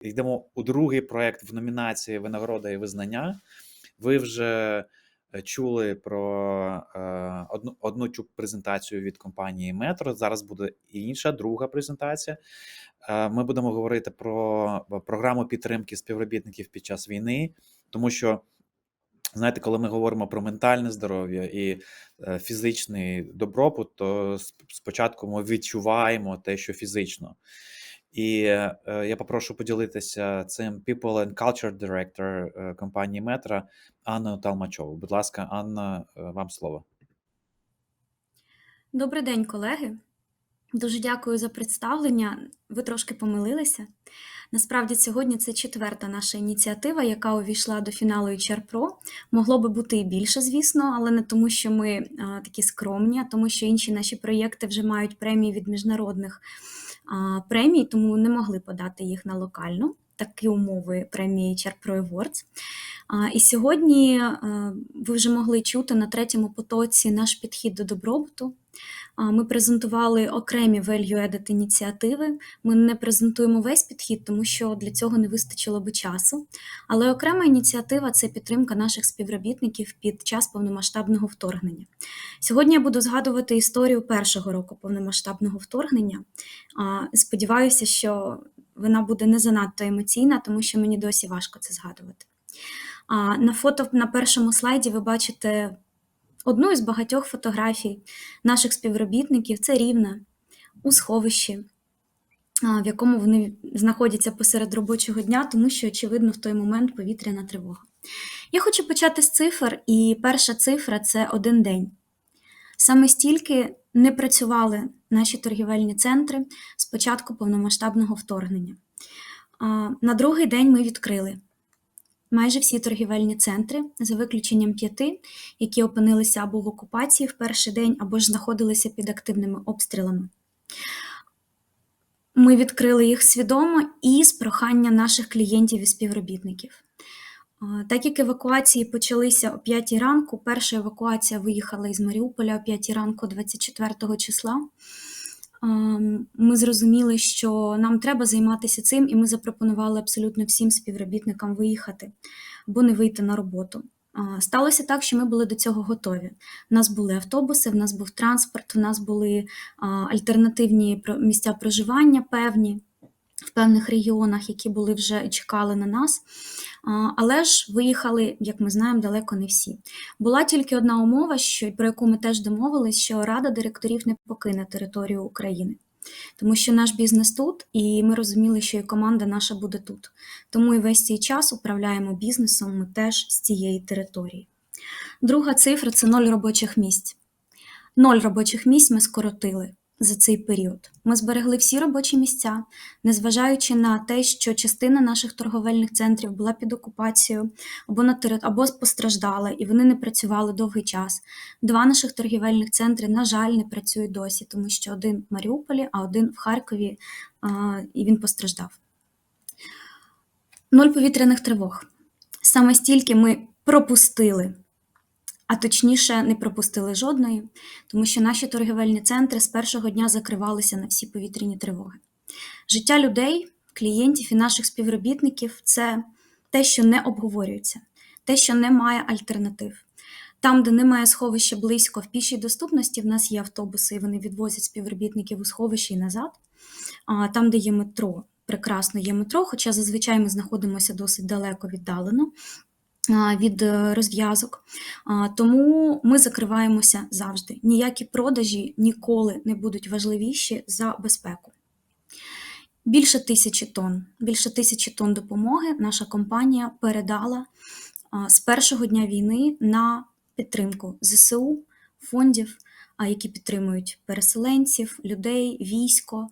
Йдемо у другий проект в номінації Винагорода і визнання. Ви вже е, чули про е, одну, одну презентацію від компанії Метро. Зараз буде інша, друга презентація. Е, Ми будемо говорити про програму підтримки співробітників під час війни, тому що. Знаєте, коли ми говоримо про ментальне здоров'я і фізичний добробут, то спочатку ми відчуваємо те, що фізично. І е, я попрошу поділитися цим People and Culture Director е, компанії Метра Анною Талмачову. Будь ласка, Анна, е, вам слово. Добрий день, колеги. Дуже дякую за представлення. Ви трошки помилилися. Насправді, сьогодні це четверта наша ініціатива, яка увійшла до фіналу HR Pro. Могло би бути і більше, звісно, але не тому, що ми а, такі скромні, а тому, що інші наші проєкти вже мають премії від міжнародних премій, тому не могли подати їх на локальну. Такі умови премії Pro Awards. І сьогодні е, ви вже могли чути на третьому потоці наш підхід до добробуту. Ми презентували окремі value-added ініціативи. Ми не презентуємо весь підхід, тому що для цього не вистачило би часу. Але окрема ініціатива це підтримка наших співробітників під час повномасштабного вторгнення. Сьогодні я буду згадувати історію першого року повномасштабного вторгнення. Сподіваюся, що вона буде не занадто емоційна, тому що мені досі важко це згадувати. На фото на першому слайді ви бачите одну із багатьох фотографій наших співробітників. Це рівна у сховищі, в якому вони знаходяться посеред робочого дня, тому що, очевидно, в той момент повітряна тривога. Я хочу почати з цифр, і перша цифра це один день. Саме стільки не працювали наші торгівельні центри з початку повномасштабного вторгнення. На другий день ми відкрили майже всі торгівельні центри, за виключенням п'яти, які опинилися або в окупації в перший день, або ж знаходилися під активними обстрілами. Ми відкрили їх свідомо і з прохання наших клієнтів і співробітників. Так як евакуації почалися о 5 ранку, перша евакуація виїхала із Маріуполя о 5 ранку 24 числа. Ми зрозуміли, що нам треба займатися цим, і ми запропонували абсолютно всім співробітникам виїхати або не вийти на роботу. Сталося так, що ми були до цього готові. У нас були автобуси, в нас був транспорт, в нас були альтернативні місця проживання певні в певних регіонах, які були вже чекали на нас. Але ж виїхали, як ми знаємо, далеко не всі. Була тільки одна умова, що про яку ми теж домовились, що Рада директорів не покине територію України. Тому що наш бізнес тут, і ми розуміли, що і команда наша буде тут. Тому і весь цей час управляємо бізнесом ми теж з цієї території. Друга цифра це ноль робочих місць. Ноль робочих місць ми скоротили за цей період. Ми зберегли всі робочі місця, незважаючи на те, що частина наших торговельних центрів була під окупацією або на тери- або постраждала, і вони не працювали довгий час. Два наших торгівельних центри, на жаль, не працюють досі, тому що один в Маріуполі, а один в Харкові, і він постраждав. Ноль повітряних тривог. Саме стільки ми пропустили, а точніше, не пропустили жодної, тому що наші торгівельні центри з першого дня закривалися на всі повітряні тривоги. Життя людей, клієнтів і наших співробітників це те, що не обговорюється, те, що не має альтернатив. Там, де немає сховища близько в пішій доступності, в нас є автобуси, і вони відвозять співробітників у сховище і назад. А там, де є метро, прекрасно є метро, хоча зазвичай ми знаходимося досить далеко віддалено від е, розв'язок. Тому ми закриваємося завжди. Ніякі продажі ніколи не будуть важливіші за безпеку. Більше тисячі тонн, більше тисячі тонн допомоги наша компанія передала з першого дня війни на підтримку ЗСУ, фондів, які підтримують переселенців, людей, військо,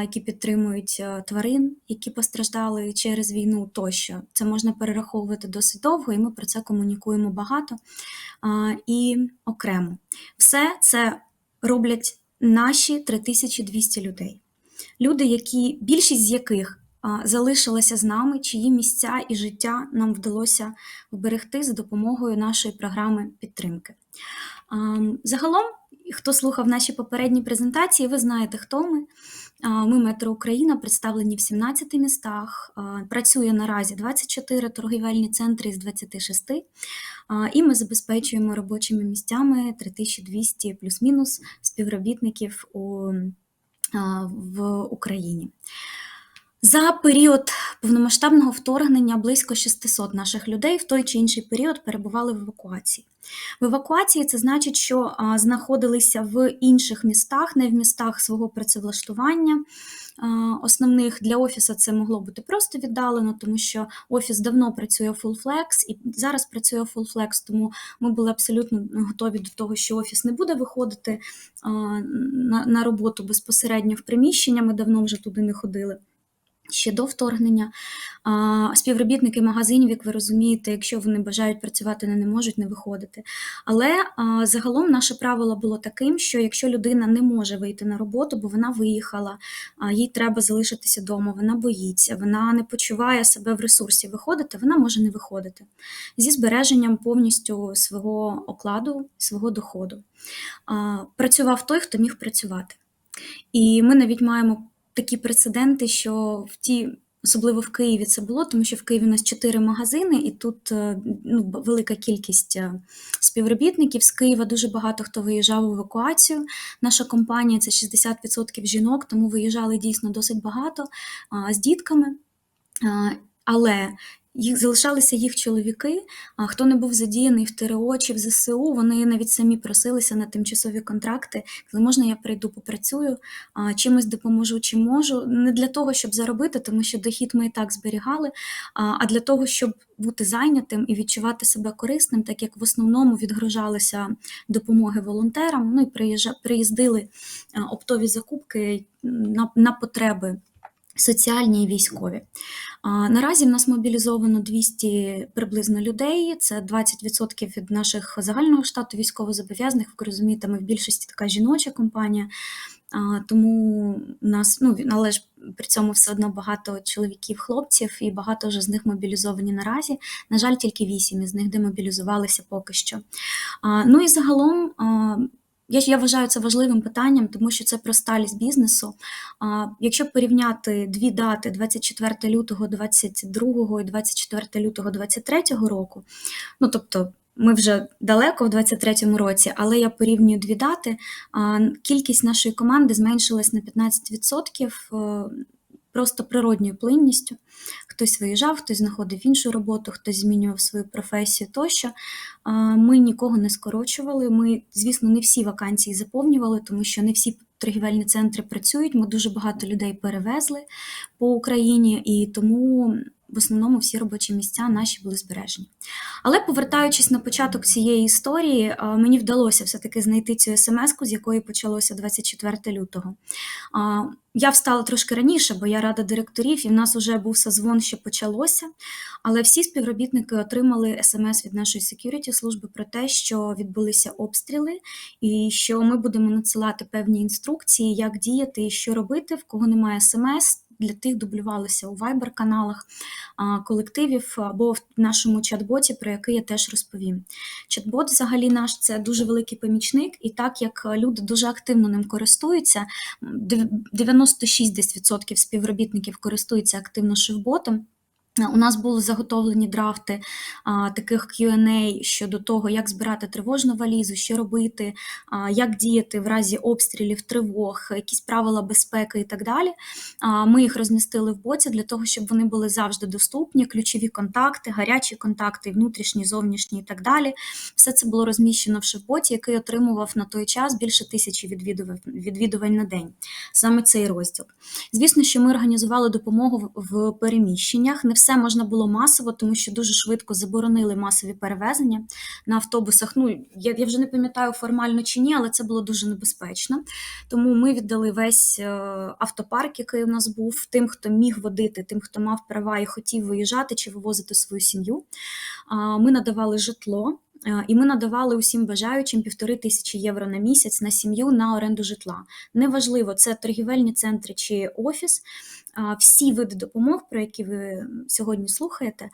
які підтримують е, тварин, які постраждали через війну тощо. Це можна перераховувати досить довго, і ми про це комунікуємо багато і окремо. Все це роблять наші 3200 людей. Люди, які більшість з яких залишилася з нами, чиї місця і життя нам вдалося вберегти за допомогою нашої програми підтримки. Загалом хто слухав наші попередні презентації, ви знаєте, хто ми. Ми Метро Україна представлені в 17 містах. Працює наразі 24 торгівельні центри з 26. І ми забезпечуємо робочими місцями 3200 плюс-мінус співробітників у, в Україні. За період повномасштабного вторгнення близько 600 наших людей в той чи інший період перебували в евакуації. В евакуації це значить, що знаходилися в інших містах, не в містах свого працевлаштування. Основних для офісу це могло бути просто віддалено, тому що офіс давно працює full flex і зараз працює full flex, тому ми були абсолютно готові до того, що офіс не буде виходити на роботу безпосередньо в приміщення. Ми давно вже туди не ходили. Ще до вторгнення А, співробітники магазинів, як ви розумієте, якщо вони бажають працювати, вони не можуть не виходити. Але а, загалом наше правило було таким, що якщо людина не може вийти на роботу, бо вона виїхала, а, їй треба залишитися вдома, вона боїться, вона не почуває себе в ресурсі виходити, вона може не виходити зі збереженням повністю свого окладу, свого доходу. А, Працював той, хто міг працювати. І ми навіть маємо такі прецеденти, що в ті, особливо в Києві, це було, тому що в Києві у нас чотири магазини, і тут е, ну, велика кількість е, співробітників з Києва. Дуже багато хто виїжджав в евакуацію. Наша компанія це 60% жінок, тому виїжджали дійсно досить багато а, з дітками. А, Але їх залишалися їх чоловіки. А хто не був задіяний в ТРО чи в ЗСУ, вони навіть самі просилися на тимчасові контракти. Коли можна, я прийду, попрацюю, а, чимось допоможу, чи можу. Не для того, щоб заробити, тому що дохід ми і так зберігали, а для того, щоб бути зайнятим і відчувати себе корисним, так як в основному відгружалися допомоги волонтерам. Ну і приїздили оптові закупки на, на потреби. Соціальні і військові. Наразі в нас мобілізовано 200 приблизно людей. Це 20% від наших загального штату військовозобов'язаних. Ви розумієте, ми в більшості така жіноча компанія. Тому у нас, ну, але ж при цьому все одно багато чоловіків, хлопців, і багато вже з них мобілізовані наразі. На жаль, тільки 8 із них демобілізувалися поки що. Ну і загалом. Я, я вважаю це важливим питанням, тому що це про сталість бізнесу. А, якщо порівняти дві дати 24 лютого 22 і 24 лютого 23 року, ну тобто ми вже далеко в 23-му році, але я порівнюю дві дати. Кількість нашої команди зменшилась на 15%. Просто природньою плинністю. Хтось виїжджав, хтось знаходив іншу роботу, хтось змінював свою професію тощо. Ми нікого не скорочували. Ми, звісно, не всі вакансії заповнювали, тому що не всі торгівельні центри працюють. Ми дуже багато людей перевезли по Україні, і тому в основному всі робочі місця наші були збережені. Але повертаючись на початок цієї історії, мені вдалося все-таки знайти цю смс-ку, з якої почалося 24 лютого. Я встала трошки раніше, бо я рада директорів, і в нас вже був созвон, що почалося. Але всі співробітники отримали смс від нашої security служби про те, що відбулися обстріли, і що ми будемо надсилати певні інструкції, як діяти і що робити, в кого немає смс. Для тих дублювалося у Viber-каналах колективів або в нашому чат-боті, про який я теж розповім. Чат-бот, взагалі, наш це дуже великий помічник, і так як люди дуже активно ним користуються, 96% співробітників користуються активно шифботом. У нас були заготовлені драфти а, таких Q&A щодо того, як збирати тривожну валізу, що робити, а, як діяти в разі обстрілів, тривог, якісь правила безпеки і так далі. А, Ми їх розмістили в боці для того, щоб вони були завжди доступні, ключові контакти, гарячі контакти, внутрішні, зовнішні і так далі. Все це було розміщено в шефботі, який отримував на той час більше тисячі відвідувань, на день. Саме цей розділ. Звісно, що ми організували допомогу в переміщеннях. Не все можна було масово, тому що дуже швидко заборонили масові перевезення на автобусах. Ну я, я вже не пам'ятаю формально чи ні, але це було дуже небезпечно. Тому ми віддали весь е, автопарк, який у нас був, тим, хто міг водити, тим, хто мав права і хотів виїжджати чи вивозити свою сім'ю. Ми надавали житло. Е, І ми надавали усім бажаючим півтори тисячі євро на місяць на сім'ю на оренду житла. Неважливо, це торгівельні центри чи офіс. Всі види допомог, про які ви сьогодні слухаєте,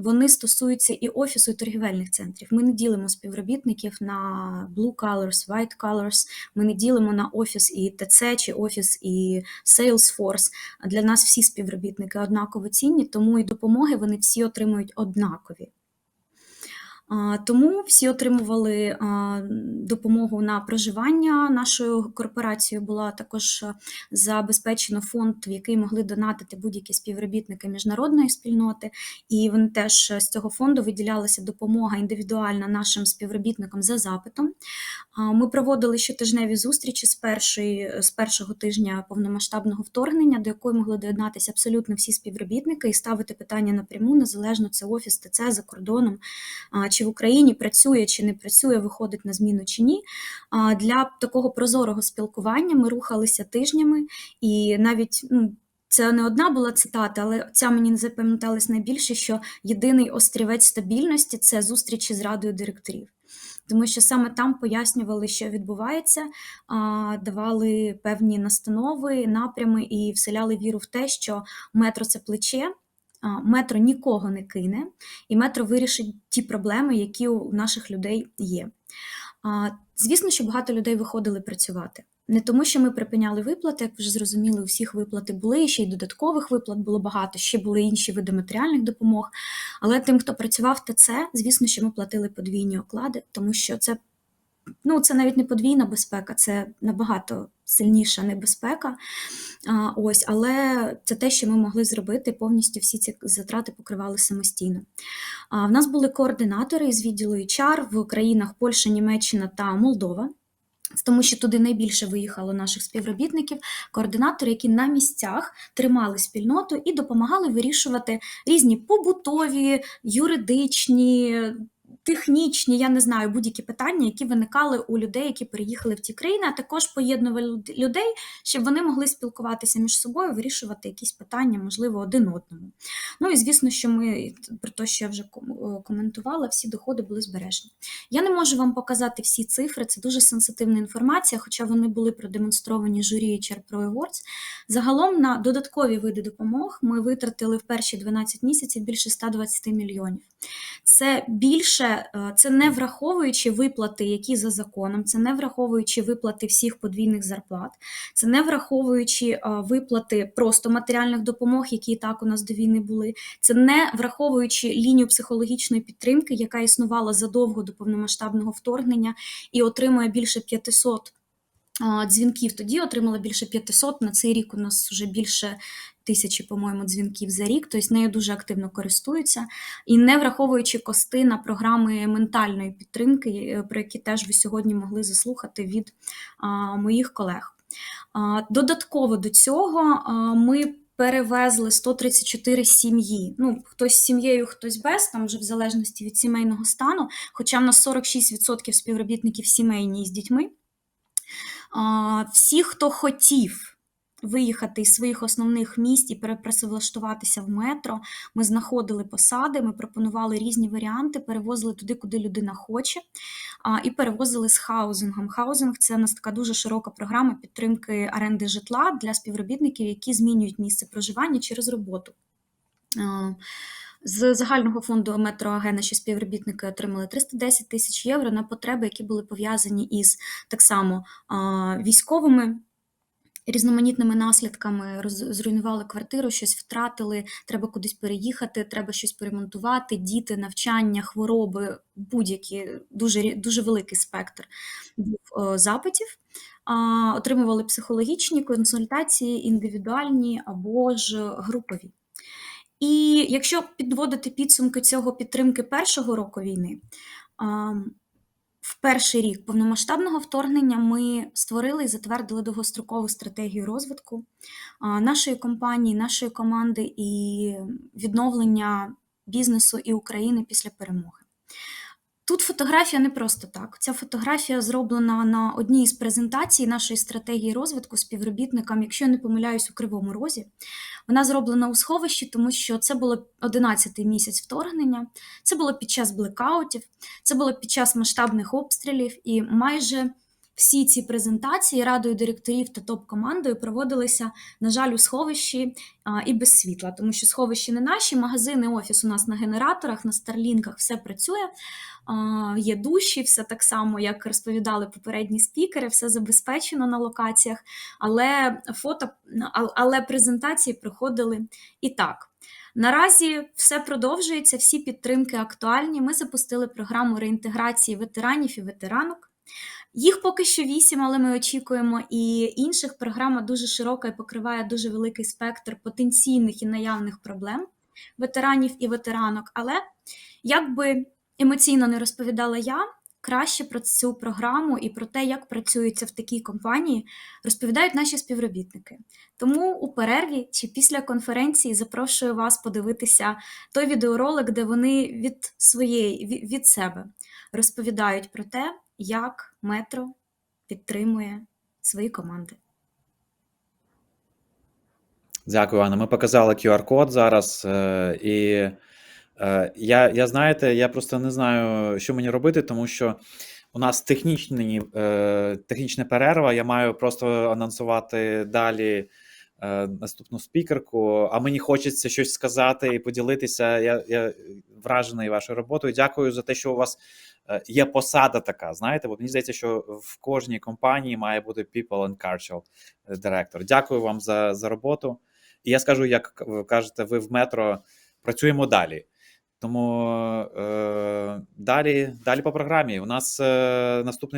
вони стосуються і офісу, і торгівельних центрів. Ми не ділимо співробітників на blue colors, white colors, ми не ділимо на офіс і ТЦ чи офіс і Salesforce. Для нас всі співробітники однаково цінні, тому і допомоги вони всі отримують однакові. Тому всі отримували допомогу на проживання. Нашою корпорацією була також забезпечено фонд, в який могли донатити будь-які співробітники міжнародної спільноти, і вони теж з цього фонду виділялася допомога індивідуальна нашим співробітникам за запитом. Ми проводили щотижневі зустрічі з першої з першого тижня повномасштабного вторгнення, до якої могли доєднатися абсолютно всі співробітники і ставити питання напряму, незалежно це офіс, ТЦ за кордоном. чи в Україні працює чи не працює, виходить на зміну чи ні. Для такого прозорого спілкування ми рухалися тижнями, і навіть ну, це не одна була цитата, але ця мені запам'яталась найбільше, що єдиний острівець стабільності це зустрічі з радою директорів. Тому що саме там пояснювали, що відбувається, давали певні настанови, напрями і вселяли віру в те, що метро це плече, метро нікого не кине, і метро вирішить ті проблеми, які у наших людей є. Звісно, що багато людей виходили працювати. Не тому, що ми припиняли виплати, як ви ж зрозуміли, у всіх виплати були, ще й додаткових виплат було багато, ще були інші види матеріальних допомог. Але тим, хто працював ТЦ, звісно, що ми платили подвійні оклади, тому що це ну, це навіть не подвійна безпека, це набагато сильніша небезпека. А, ось, але це те, що ми могли зробити, повністю всі ці затрати покривали самостійно. А, в нас були координатори із відділу HR в країнах Польща, Німеччина та Молдова. Тому що туди найбільше виїхало наших співробітників, координатори, які на місцях тримали спільноту і допомагали вирішувати різні побутові, юридичні, технічні, я не знаю, будь-які питання, які виникали у людей, які переїхали в ті країни, а також поєднували людей, щоб вони могли спілкуватися між собою, вирішувати якісь питання, можливо, один одному. Ну і звісно, що ми, про те, що я вже коментувала, всі доходи були збережені. Я не можу вам показати всі цифри, це дуже сенситивна інформація, хоча вони були продемонстровані журі HR Awards. Загалом на додаткові види допомог ми витратили в перші 12 місяців більше 120 мільйонів. Це більше, це не враховуючи виплати, які за законом, це не враховуючи виплати всіх подвійних зарплат, це не враховуючи виплати просто матеріальних допомог, які і так у нас до війни були, це не враховуючи лінію психологічної підтримки, яка існувала задовго до повномасштабного вторгнення і отримує більше 500 дзвінків. Тоді отримала більше 500, на цей рік у нас вже більше тисячі, по-моєму, дзвінків за рік, тобто нею дуже активно користуються. І не враховуючи кости на програми ментальної підтримки, про які теж ви сьогодні могли заслухати від моїх колег. Додатково до цього ми перевезли 134 сім'ї. Ну, хтось з сім'єю, хтось без, там вже в залежності від сімейного стану, хоча в нас 46% співробітників сімейні з дітьми. Всі, хто хотів виїхати із своїх основних місць і перепрацевлаштуватися в метро. Ми знаходили посади, ми пропонували різні варіанти, перевозили туди, куди людина хоче, і перевозили з хаузингом. Хаузинг це у нас така дуже широка програма підтримки оренди житла для співробітників, які змінюють місце проживання через роботу. З загального фонду метроаге наші співробітники отримали 310 тисяч євро на потреби, які були пов'язані із так само військовими різноманітними наслідками зруйнували квартиру, щось втратили, треба кудись переїхати, треба щось поремонтувати, діти, навчання, хвороби, будь-які дуже дуже великий спектр був запитів. Отримували психологічні консультації, індивідуальні або ж групові. І якщо підводити підсумки цього підтримки першого року війни, в перший рік повномасштабного вторгнення ми створили і затвердили довгострокову стратегію розвитку нашої компанії, нашої команди і відновлення бізнесу і України після перемоги. Тут фотографія не просто так. Ця фотографія зроблена на одній із презентацій нашої стратегії розвитку співробітникам, якщо я не помиляюсь, у Кривому Розі. Вона зроблена у сховищі, тому що це було 11-й місяць вторгнення, це було під час блекаутів, це було під час масштабних обстрілів, і майже всі ці презентації радою директорів та топ-командою проводилися, на жаль, у сховищі а, і без світла, тому що сховищі не наші, магазини, офіс у нас на генераторах, на старлінках все працює. А, Є душі, все так само, як розповідали попередні спікери, все забезпечено на локаціях, але фото, але презентації проходили і так. Наразі все продовжується, всі підтримки актуальні. Ми запустили програму реінтеграції ветеранів і ветеранок. Їх поки що вісім, але ми очікуємо і інших. Програма дуже широка і покриває дуже великий спектр потенційних і наявних проблем ветеранів і ветеранок. Але як би емоційно не розповідала я, краще про цю програму і про те, як працюється в такій компанії, розповідають наші співробітники. Тому у перерві чи після конференції запрошую вас подивитися той відеоролик, де вони від своєї від- себе розповідають про те, як метро підтримує свої команди. Дякую, Анна. Ми показали QR-код зараз. е, І е, я, я знаєте, я просто не знаю, що мені робити, тому що у нас технічні, е, технічна перерва. Я маю просто анонсувати далі наступну спікерку. А мені хочеться щось сказати і поділитися. Я, я вражений вашою роботою. Дякую за те, що у вас е, є посада така. Знаєте, бо мені здається, що в кожній компанії має бути People and Cultural Director. Дякую вам за, за роботу. І я скажу, як ви кажете, ви в метро працюємо далі. Тому е, далі, далі по програмі. У нас е, наступний